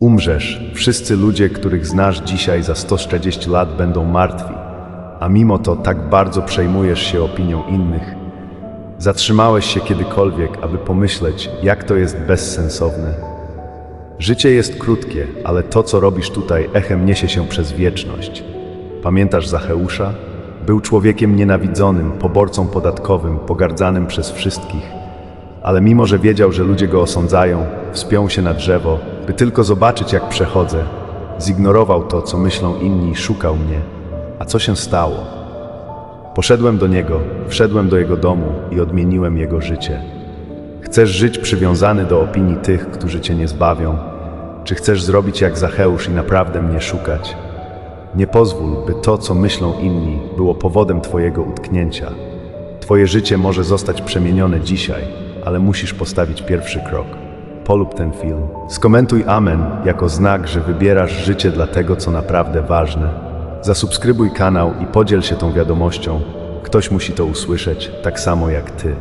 Umrzesz, wszyscy ludzie, których znasz dzisiaj za 140 lat będą martwi, a mimo to tak bardzo przejmujesz się opinią innych. Zatrzymałeś się kiedykolwiek, aby pomyśleć, jak to jest bezsensowne? Życie jest krótkie, ale to, co robisz tutaj, echem niesie się przez wieczność. Pamiętasz Zacheusza? Był człowiekiem nienawidzonym, poborcą podatkowym, pogardzanym przez wszystkich. Ale mimo, że wiedział, że ludzie go osądzają, wspiął się na drzewo, by tylko zobaczyć, jak przechodzę. Zignorował to, co myślą inni szukał mnie. A co się stało? Poszedłem do niego, wszedłem do jego domu i odmieniłem jego życie. Chcesz żyć przywiązany do opinii tych, którzy cię nie zbawią? Czy chcesz zrobić jak Zacheusz i naprawdę mnie szukać? Nie pozwól, by to, co myślą inni, było powodem Twojego utknięcia. Twoje życie może zostać przemienione dzisiaj, ale musisz postawić pierwszy krok. Polub ten film. Skomentuj Amen jako znak, że wybierasz życie dla tego, co naprawdę ważne. Zasubskrybuj kanał i podziel się tą wiadomością. Ktoś musi to usłyszeć, tak samo jak Ty.